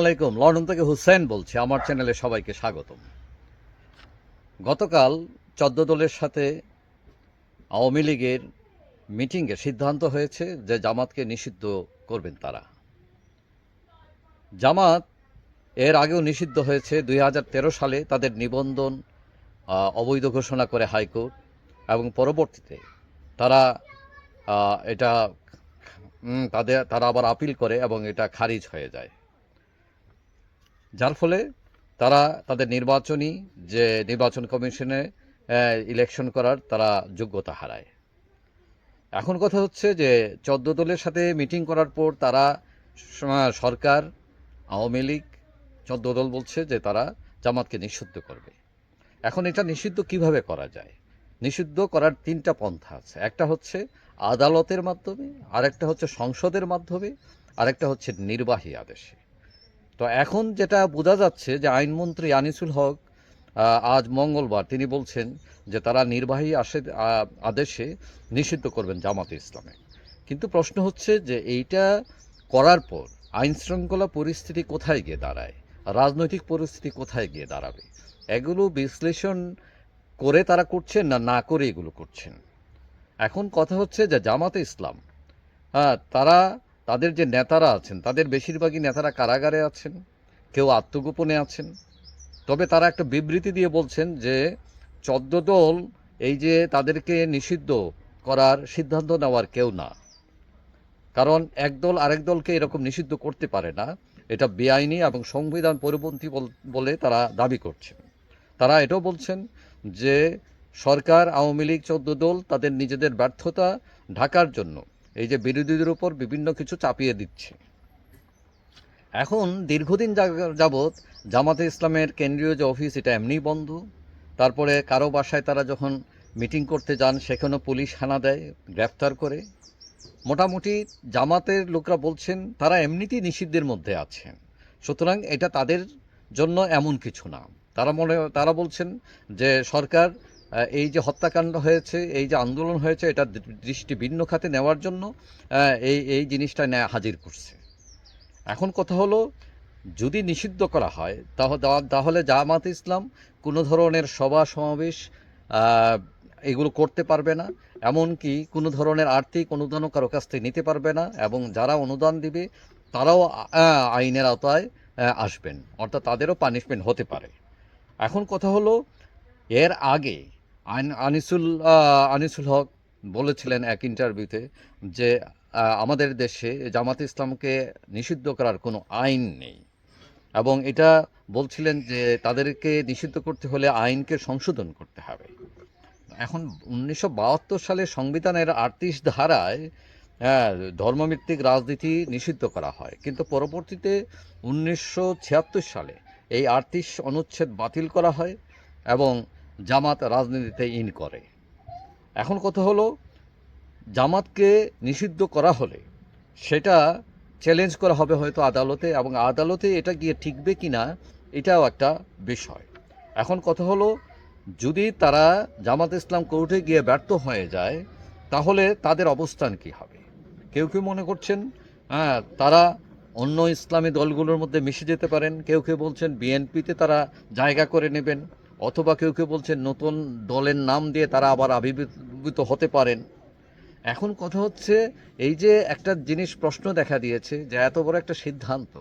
আলাইকুম, লন্ডন থেকে হুসেন বলছি, আমার চ্যানেলে সবাইকে স্বাগতম। গতকাল চোদ্দ দলের সাথে আওয়ামী লীগের মিটিংয়ে সিদ্ধান্ত হয়েছে যে জামাতকে নিষিদ্ধ করবেন তারা। জামাত এর আগেও নিষিদ্ধ হয়েছে, দুই হাজার তেরো সালে তাদের নিবন্ধন অবৈধ ঘোষণা করে হাইকোর্ট এবং পরবর্তীতে তারা এটা তাদের, তারা আবার আপিল করে এবং এটা খারিজ হয়ে যায়। যার ফলে তারা তাদের নির্বাচনী যে নির্বাচন কমিশনে ইলেকশন করার তারা যোগ্যতা হারায়। এখন কথা হচ্ছে যে চোদ্দ দলের সাথে মিটিং করার পর তারা সরকার, আওয়ামী লীগ, চোদ্দ দল বলছে যে তারা জামাতকে নিষিদ্ধ করবে। এখন এটা নিষিদ্ধ কীভাবে করা যায়? নিষিদ্ধ করার তিনটা পন্থা আছে। একটা হচ্ছে আদালতের মাধ্যমে, আরেকটা হচ্ছে সংসদের মাধ্যমে, আরেকটা হচ্ছে নির্বাহী আদেশে। তো এখন যেটা বোঝা যাচ্ছে যে আইনমন্ত্রী আনিসুল হক আজ মঙ্গলবার তিনি বলছেন যে তারা নির্বাহী আসে আদেশে নিষিদ্ধ করবেন জামাতে ইসলামে। কিন্তু প্রশ্ন হচ্ছে যে এইটা করার পর আইন শৃঙ্খলা পরিস্থিতি কোথায় গিয়ে দাঁড়ায়? রাজনৈতিক পরিস্থিতি কোথায় গিয়ে দাঁড়াবে? এগুলো বিশ্লেষণ করে তারা করছেন না না করে এগুলো করছেন? এখন কথা হচ্ছে যে জামাতে ইসলাম হ্যাঁ তারা তাদের যে নেতারা আছেন, তাদের বেশিরভাগই নেতারা কারাগারে আছেন, কেউ আত্মগোপনে আছেন। তবে তারা একটা বিবৃতি দিয়ে বলছেন যে চোদ্দ দল এই যে তাদেরকে নিষিদ্ধ করার সিদ্ধান্ত নেওয়ার কেউ না। কারণ এক দল আরেক দলকে এরকম নিষিদ্ধ করতে পারে না। এটা বেআইনি এবং সংবিধান পরিপন্থী বল- তারা দাবি করছেন। তারা এটাও বলছেন যে সরকার, আওয়ামী লীগ, চোদ্দ দল তাদের নিজেদের ব্যর্থতা ঢাকার জন্য এই যে বিরোধীদের উপর বিভিন্ন কিছু চাপিয়ে দিচ্ছে। এখন দীর্ঘদিন যাবৎ জামাতে ইসলামের কেন্দ্রীয় যে অফিস, এটা এমনি বন্ধ। তারপরে কারও বাসায় তারা যখন মিটিং করতে যান সেখানেও পুলিশ হানা দেয়, গ্রেফতার করে। মোটামুটি জামাতের লোকরা বলছেন, তারা এমনিতেই নিষিদ্ধের মধ্যে আছেন। সুতরাং এটা তাদের জন্য এমন কিছু না। তারা মনে তারা বলছেন যে সরকার এই যে হত্যাকাণ্ড হয়েছে, এই যে আন্দোলন হয়েছে, এটা দৃষ্টি ভিন্ন খাতে নেওয়ার জন্য এই এই জিনিসটা হাজির করছে। এখন কথা হলো, যদি নিষিদ্ধ করা হয় তাহলে জামাত ইসলাম কোনো ধরনের সভা সমাবেশ এগুলো করতে পারবে না, এমনকি কোনো ধরনের আর্থিক অনুদানও কারও কাছ থেকে নিতে পারবে না, এবং যারা অনুদান দিবে, তারাও আইনের আওতায় আসবেন, অর্থাৎ তাদেরও পানিশমেন্ট হতে পারে। এখন কথা হলো, এর আগে আনিসুল আনিসুল হক বলেছিলেন এক ইন্টারভিউতে যে আমাদের দেশে জামাত ইসলামকে নিষিদ্ধ করার কোনো আইন নেই। এবং এটা বলছিলেন যে, তাদেরকে নিষিদ্ধ করতে হলে আইনকে সংশোধন করতে হবে। এখন উনিশশো বাহাত্তর সালে সংবিধানের আটত্রিশ ধারায় ধর্মভিত্তিক রাজনীতি নিষিদ্ধ করা হয়। কিন্তু পরবর্তীতে উনিশশো ছিয়াত্তর সালে এই আটত্রিশ অনুচ্ছেদ বাতিল করা হয় এবং জামাত রাজনীতিতে ইন করে। এখন কথা হলো, জামাতকে নিষিদ্ধ করা হলে সেটা চ্যালেঞ্জ করা হবে হয়তো আদালতে এবং আদালতে এটা গিয়ে ঠিকবে কি না, এটাও একটা বিষয়। এখন কথা হলো, যদি তারা জামাত ইসলাম কোর্টে গিয়ে ব্যর্থ হয়ে যায়, তাহলে তাদের অবস্থান কি হবে? কেউ কেউ মনে করছেন হ্যাঁ তারা অন্য ইসলামী দলগুলোর মধ্যে মিশে যেতে পারেন। কেউ কেউ বলছেন, বিএনপিতে তারা জায়গা করে নেবেন। অথবা কেউ কেউ বলছেন নতুন দলের নাম দিয়ে তারা আবার আবির্ভূত হতে পারেন। এখন কথা হচ্ছে এই যে একটা জিনিস প্রশ্ন দেখা দিয়েছে যে এত বড় একটা সিদ্ধান্ত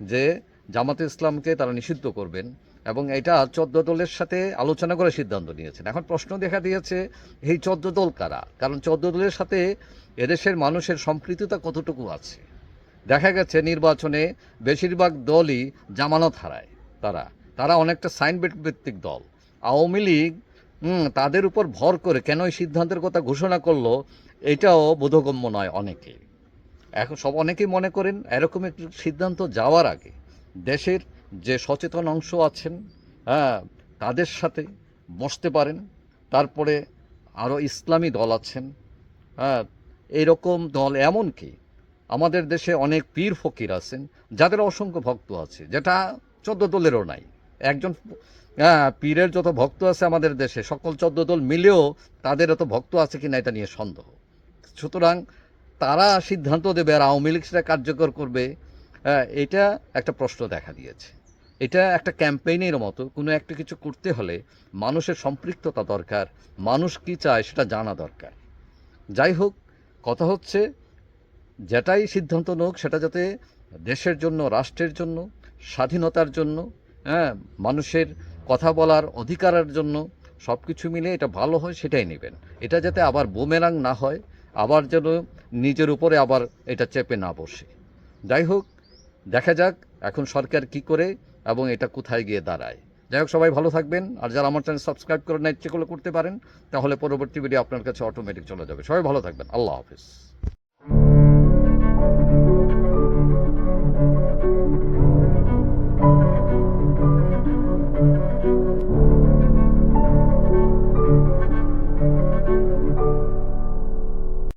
যে জামাতে ইসলামকে তারা নিষিদ্ধ করবেন এবং এটা চোদ্দ দলের সাথে আলোচনা করে সিদ্ধান্ত নিয়েছেন। এখন প্রশ্ন দেখা দিয়েছে, এই চোদ্দ দল কারা? কারণ চোদ্দ দলের সাথে এদেশের মানুষের সম্পৃক্ততা কতটুকু আছে? দেখা গেছে নির্বাচনে বেশিরভাগ দলই জামানত হারায় তারা। তারা অনেকটা সাইন ভিত্তিক দল। আওয়ামী লীগ তাদের উপর ভর করে কেন এই সিদ্ধান্তের কথা ঘোষণা করল, এটাও বোধগম্য নয় অনেকে এখন সব অনেকেই মনে করেন এরকম একটি সিদ্ধান্ত যাওয়ার আগে দেশের যে সচেতন অংশ আছেন হ্যাঁ তাদের সাথে বসতে পারেন। তারপরে আরও ইসলামী দল আছেন হ্যাঁ এইরকম দল এমনকি আমাদের দেশে অনেক পীর ফকির আছেন, যাদের অসংখ্য ভক্ত আছে, যেটা চোদ্দ দলেরও নাই। একজন হ্যাঁ পীরের যত ভক্ত আছে আমাদের দেশে সকল চোদ্দ দল মিলেও তাদের এত ভক্ত আছে কিনা এটা নিয়ে সন্দেহ। সুতরাং তারা সিদ্ধান্ত দেবে আর আওয়ামী লীগ সেটা কার্যকর করবে আহ, এটা একটা প্রশ্ন দেখা দিয়েছে। এটা একটা ক্যাম্পেইনের মতো কোনো একটা কিছু করতে হলে মানুষের সম্পৃক্ততা দরকার মানুষ কি চায় সেটা জানা দরকার। যাই হোক কথা হচ্ছে যেটাই সিদ্ধান্ত নোক সেটা যাতে দেশের জন্য রাষ্ট্রের জন্য স্বাধীনতার জন্য হ্যাঁ মানুষের কথা বলার অধিকারের জন্য সব কিছু মিলে এটা ভালো হয়, সেটাই নেবেন। এটা যাতে আবার বোমেরাং না হয়, আবার যেন নিজের উপরে আবার এটা চেপে না বসে। যাই হোক, দেখা যাক এখন সরকার কি করে এবং এটা কোথায় গিয়ে দাঁড়ায়। যাই হোক, সবাই ভালো থাকবেন, আর যারা আমার চ্যানেল সাবস্ক্রাইব করে না ইচ্ছে করতে পারেন, তাহলে পরবর্তী ভিডিও আপনার কাছে অটোমেটিক চলে যাবে। সবাই ভালো থাকবেন, আল্লাহ হাফিজ।